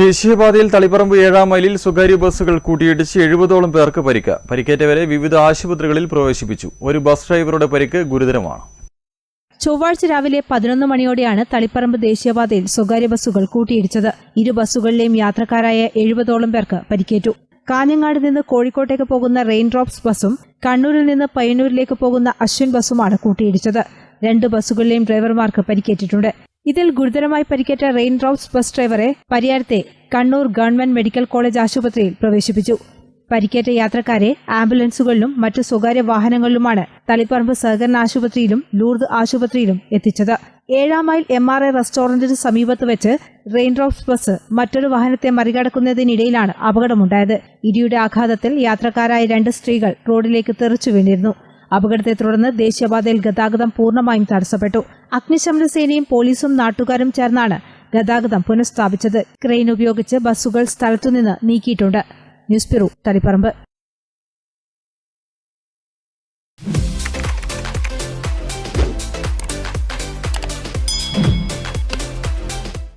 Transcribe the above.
ദേശീയപാതയിൽ തളിപ്പറമ്പ് ഏഴാം മൈലിൽ സ്വകാര്യ ബസ്സുകൾ കൂട്ടിയിടിച്ച് എഴുപതോളം പേർക്ക് പരിക്ക്. പരിക്കേറ്റവരെ വിവിധ ആശുപത്രികളിൽ പ്രവേശിപ്പിച്ചു. ഒരു ബസ് ഡ്രൈവറുടെ പരിക്ക് ഗുരുതരമാണ്. ചൊവ്വാഴ്ച രാവിലെ പതിനൊന്ന് മണിയോടെയാണ് തളിപ്പറമ്പ് ദേശീയപാതയിൽ സ്വകാര്യ ബസ്സുകൾ കൂട്ടിയിടിച്ചത്. ഇരു ബസ്സുകളിലെയും യാത്രക്കാരായ എഴുപതോളം പേർക്ക് പരിക്കേറ്റു. കാഞ്ഞങ്ങാട് നിന്ന് കോഴിക്കോട്ടേക്ക് പോകുന്ന റെയിൻ ഡ്രോപ്സ് ബസ്സും കണ്ണൂരിൽ നിന്ന് പയ്യന്നൂരിലേക്ക് പോകുന്ന അശ്വിൻ ബസ്സുമാണ് കൂട്ടിയിടിച്ചത്. രണ്ട് ബസ്സുകളിലെയും ഡ്രൈവർമാർക്ക് പരിക്കേറ്റിട്ടുണ്ട്. ഇതിൽ ഗുരുതരമായി പരിക്കേറ്റ റെയിൻ ഡ്രോപ്സ് ബസ് ഡ്രൈവറെ പരിയാരത്തെ കണ്ണൂർ ഗവൺമെന്റ് മെഡിക്കൽ കോളേജ് ആശുപത്രിയിൽ പ്രവേശിപ്പിച്ചു. പരിക്കേറ്റ യാത്രക്കാരെ ആംബുലൻസുകളിലും മറ്റു സ്വകാര്യ വാഹനങ്ങളിലുമാണ് തളിപ്പറമ്പ് സഹകരണ ആശുപത്രിയിലും ലൂർദ് ആശുപത്രിയിലും എത്തിച്ചത്. ഏഴാം മൈൽ എം ആർ ഐ റെസ്റ്റോറന്റിന് സമീപത്ത് വെച്ച് റെയിൻ ഡ്രോപ്സ് ബസ് മറ്റൊരു വാഹനത്തെ മറികടക്കുന്നതിനിടയിലാണ് അപകടമുണ്ടായത്. ഇടിയുടെ ആഘാതത്തിൽ യാത്രക്കാരായ രണ്ട് സ്ത്രീകൾ റോഡിലേക്ക് തെറിച്ചു വീണിരുന്നു. അപകടത്തെ തുടർന്ന് ദേശീയപാതയിൽ ഗതാഗതം പൂർണമായും തടസ്സപ്പെട്ടു. അഗ്നിശമന സേനയും പോലീസും നാട്ടുകാരും ചേർന്നാണ് ഗതാഗതം പുനഃസ്ഥാപിച്ചത്. ക്രെയിൻ ഉപയോഗിച്ച് ബസ്സുകൾ സ്ഥലത്തുനിന്ന് നീക്കിയിട്ടുണ്ട്. News bureau Taliparamba.